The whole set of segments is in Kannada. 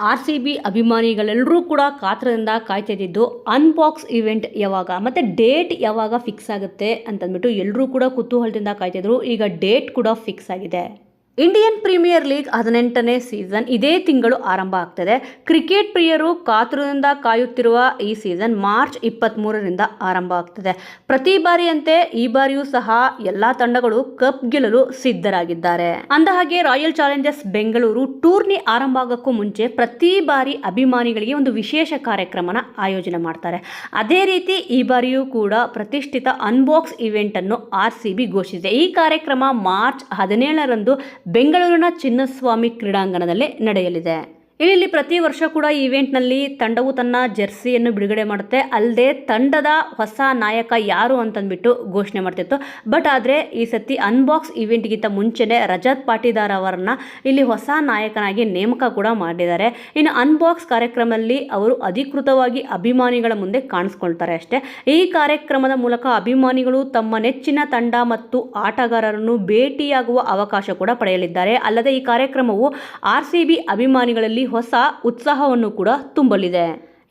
ಆರ್ ಸಿ ಬಿ ಅಭಿಮಾನಿಗಳೆಲ್ಲರೂ ಕೂಡ ಕಾತ್ರದಿಂದ ಕಾಯ್ತಿದ್ದು ಅನ್ಬಾಕ್ಸ್ ಇವೆಂಟ್ ಯಾವಾಗ, ಮತ್ತು ಡೇಟ್ ಯಾವಾಗ ಫಿಕ್ಸ್ ಆಗುತ್ತೆ ಅಂತಂದ್ಬಿಟ್ಟು ಎಲ್ಲರೂ ಕೂಡ ಕುತೂಹಲದಿಂದ ಕಾಯ್ತಿದ್ರು ಈಗ ಡೇಟ್ ಕೂಡ ಫಿಕ್ಸ್ ಆಗಿದೆ. ಇಂಡಿಯನ್ ಪ್ರೀಮಿಯರ್ ಲೀಗ್ ಹದಿನೆಂಟನೇ ಸೀಸನ್ ಇದೇ ತಿಂಗಳು ಆರಂಭ ಆಗ್ತದೆ. ಕ್ರಿಕೆಟ್ ಪ್ರಿಯರು ಕಾತುರದಿಂದ ಕಾಯುತ್ತಿರುವ ಈ ಸೀಸನ್ ಮಾರ್ಚ್ ಇಪ್ಪತ್ತ್ಮೂರರಿಂದ ಆರಂಭ ಆಗ್ತದೆ. ಪ್ರತಿ ಬಾರಿಯಂತೆ ಈ ಬಾರಿಯೂ ಸಹ ಎಲ್ಲ ತಂಡಗಳು ಕಪ್ ಗೆಲ್ಲಲು ಸಿದ್ಧರಾಗಿದ್ದಾರೆ. ಅಂದಹಾಗೆ ರಾಯಲ್ ಚಾಲೆಂಜರ್ಸ್ ಬೆಂಗಳೂರು ಟೂರ್ನಿ ಆರಂಭ ಆಗೋಕ್ಕೂ ಮುಂಚೆ ಪ್ರತಿ ಬಾರಿ ಅಭಿಮಾನಿಗಳಿಗೆ ಒಂದು ವಿಶೇಷ ಕಾರ್ಯಕ್ರಮನ ಆಯೋಜನೆ ಮಾಡ್ತಾರೆ. ಅದೇ ರೀತಿ ಈ ಬಾರಿಯೂ ಕೂಡ ಪ್ರತಿಷ್ಠಿತ ಅನ್ಬಾಕ್ಸ್ ಇವೆಂಟ್ ಅನ್ನು ಆರ್ ಸಿ ಬಿ ಘೋಷಿಸಿದೆ. ಈ ಕಾರ್ಯಕ್ರಮ ಮಾರ್ಚ್ ಹದಿನೇಳರಂದು ಬೆಂಗಳೂರಿನ ಚಿನ್ನಸ್ವಾಮಿ ಕ್ರೀಡಾಂಗಣದಲ್ಲಿ ನಡೆಯಲಿದೆ. ಇಲ್ಲಿ ಪ್ರತಿ ವರ್ಷ ಕೂಡ ಈ ಇವೆಂಟ್ನಲ್ಲಿ ತಂಡವು ತನ್ನ ಜೆರ್ಸಿಯನ್ನು ಬಿಡುಗಡೆ ಮಾಡುತ್ತೆ. ಅಲ್ಲದೆ ತಂಡದ ಹೊಸ ನಾಯಕ ಯಾರು ಅಂತಂದ್ಬಿಟ್ಟು ಘೋಷಣೆ ಮಾಡ್ತಿತ್ತು. ಬಟ್ ಆದರೆ ಈ ಸತಿ ಅನ್ಬಾಕ್ಸ್ ಇವೆಂಟ್ಗಿಂತ ಮುಂಚೆನೆ ರಜತ್ ಪಾಟೀದಾರ್ ಅವರನ್ನು ಇಲ್ಲಿ ಹೊಸ ನಾಯಕನಾಗಿ ನೇಮಕ ಕೂಡ ಮಾಡಿದ್ದಾರೆ. ಇನ್ನು ಅನ್ಬಾಕ್ಸ್ ಕಾರ್ಯಕ್ರಮದಲ್ಲಿ ಅವರು ಅಧಿಕೃತವಾಗಿ ಅಭಿಮಾನಿಗಳ ಮುಂದೆ ಕಾಣಿಸ್ಕೊಳ್ತಾರೆ ಅಷ್ಟೇ. ಈ ಕಾರ್ಯಕ್ರಮದ ಮೂಲಕ ಅಭಿಮಾನಿಗಳು ತಮ್ಮ ನೆಚ್ಚಿನ ತಂಡ ಮತ್ತು ಆಟಗಾರರನ್ನು ಭೇಟಿಯಾಗುವ ಅವಕಾಶ ಕೂಡ ಪಡೆಯಲಿದ್ದಾರೆ. ಅಲ್ಲದೆ ಈ ಕಾರ್ಯಕ್ರಮವು ಆರ್ ಸಿ ಬಿ ಅಭಿಮಾನಿಗಳಲ್ಲಿ ಹೊಸ ಉತ್ಸಾಹವನ್ನು ಕೂಡ ತುಂಬಲಿದೆ.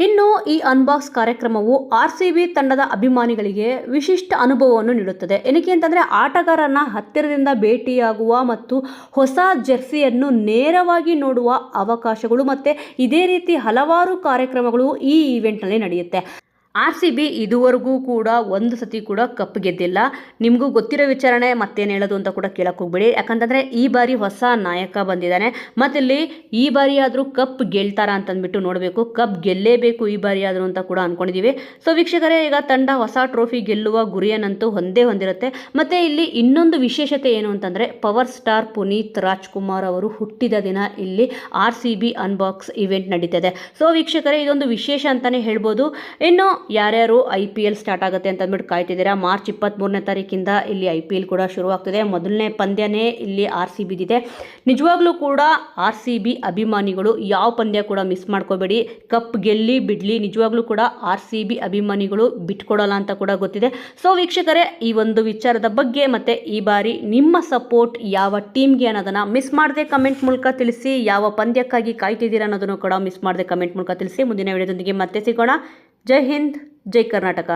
ಇನ್ನು ಈ ಅನ್ಬಾಕ್ಸ್ ಕಾರ್ಯಕ್ರಮವು ಆರ್ ಸಿ ಬಿ ತಂಡದ ಅಭಿಮಾನಿಗಳಿಗೆ ವಿಶಿಷ್ಟ ಅನುಭವವನ್ನು ನೀಡುತ್ತದೆ. ಏನಕ್ಕೆ ಅಂತಂದರೆ ಆಟಗಾರನ ಹತ್ತಿರದಿಂದ ಭೇಟಿಯಾಗುವ ಮತ್ತು ಹೊಸ ಜೆರ್ಸಿಯನ್ನು ನೇರವಾಗಿ ನೋಡುವ ಅವಕಾಶಗಳು ಮತ್ತು ಇದೇ ರೀತಿ ಹಲವಾರು ಕಾರ್ಯಕ್ರಮಗಳು ಈ ಇವೆಂಟ್ನಲ್ಲಿ ನಡೆಯುತ್ತೆ. ಆರ್ ಸಿ ಬಿ ಇದುವರೆಗೂ ಕೂಡ ಒಂದು ಸತಿ ಕೂಡ ಕಪ್ ಗೆದ್ದಿಲ್ಲ. ನಿಮಗೂ ಗೊತ್ತಿರೋ ವಿಚಾರಣೆ ಮತ್ತೇನು ಹೇಳೋದು ಅಂತ ಕೂಡ ಕೇಳಕ್ಕೆ ಹೋಗ್ಬೇಡಿ. ಯಾಕಂತಂದರೆ ಈ ಬಾರಿ ಹೊಸ ನಾಯಕ ಬಂದಿದ್ದಾನೆ. ಮತ್ತಿಲ್ಲಿ ಈ ಬಾರಿ ಆದರೂ ಕಪ್ ಗೆಲ್ತಾರ ಅಂತಂದ್ಬಿಟ್ಟು ನೋಡಬೇಕು. ಕಪ್ ಗೆಲ್ಲೇಬೇಕು ಈ ಬಾರಿ ಆದರೂ ಅಂತ ಕೂಡ ಅಂದ್ಕೊಂಡಿದ್ದೀವಿ ಸೊ ವೀಕ್ಷಕರೇ, ಈಗ ತಂಡ ಹೊಸ ಟ್ರೋಫಿ ಗೆಲ್ಲುವ ಗುರಿಯನ್ನಂತೂ ಒಂದೇ ಹೊಂದಿರುತ್ತೆ. ಮತ್ತು ಇಲ್ಲಿ ಇನ್ನೊಂದು ವಿಶೇಷತೆ ಏನು ಅಂತಂದರೆ ಪವರ್ ಸ್ಟಾರ್ ಪುನೀತ್ ರಾಜ್ಕುಮಾರ್ ಅವರು ಹುಟ್ಟಿದ ದಿನ ಇಲ್ಲಿ R C B unbox event ನಡೀತದೆ. ಸೊ ವೀಕ್ಷಕರೇ, ಇದೊಂದು ವಿಶೇಷ ಅಂತಲೇ ಹೇಳ್ಬೋದು. ಇನ್ನು ಯಾರ್ಯಾರು ಐ ಪಿ ಎಲ್ ಸ್ಟಾರ್ಟ್ ಆಗುತ್ತೆ ಅಂತ ಅಂದ್ಬಿಟ್ಟು ಕಾಯ್ತಿದ್ದೀರಾ? ಮಾರ್ಚ್ ಇಪ್ಪತ್ತ್ಮೂರನೇ ತಾರೀಕಿಂದ ಇಲ್ಲಿ ಐ ಪಿ ಎಲ್ ಕೂಡ ಶುರುವಾಗ್ತಿದೆ. ಮೊದಲನೇ ಪಂದ್ಯನೇ ಇಲ್ಲಿ ಆರ್ ಸಿ ಬಿದಿದೆ ನಿಜವಾಗ್ಲೂ ಕೂಡ ಆರ್ ಸಿ ಬಿ ಅಭಿಮಾನಿಗಳು ಯಾವ ಪಂದ್ಯ ಕೂಡ ಮಿಸ್ ಮಾಡ್ಕೋಬೇಡಿ. ಕಪ್ ಗೆಲ್ಲಿ ಬಿಡಲಿ. ನಿಜವಾಗ್ಲೂ ಕೂಡ ಆರ್ ಸಿ ಬಿ ಅಭಿಮಾನಿಗಳು ಬಿಟ್ಕೊಡಲ್ಲ ಅಂತ ಕೂಡ ಗೊತ್ತಿದೆ. ಸೊ ವೀಕ್ಷಕರೇ, ಈ ಒಂದು ವಿಚಾರದ ಬಗ್ಗೆ ಮತ್ತು ಈ ಬಾರಿ ನಿಮ್ಮ ಸಪೋರ್ಟ್ ಯಾವ ಟೀಮ್ಗೆ ಅನ್ನೋದನ್ನು ಮಿಸ್ ಮಾಡದೆ ಕಮೆಂಟ್ ಮೂಲಕ ತಿಳಿಸಿ, ಯಾವ ಪಂದ್ಯಕ್ಕಾಗಿ ಕಾಯ್ತಿದ್ದೀರಾ ಅನ್ನೋದನ್ನು ಕೂಡ ಮಿಸ್ ಮಾಡದೆ ಕಮೆಂಟ್ ಮೂಲಕ ತಿಳಿಸಿ. ಮುಂದಿನ ವಿಡಿಯೋದೊಂದಿಗೆ ಮತ್ತೆ ಸಿಗೋಣ. जय हिंद जय कर्नाटका।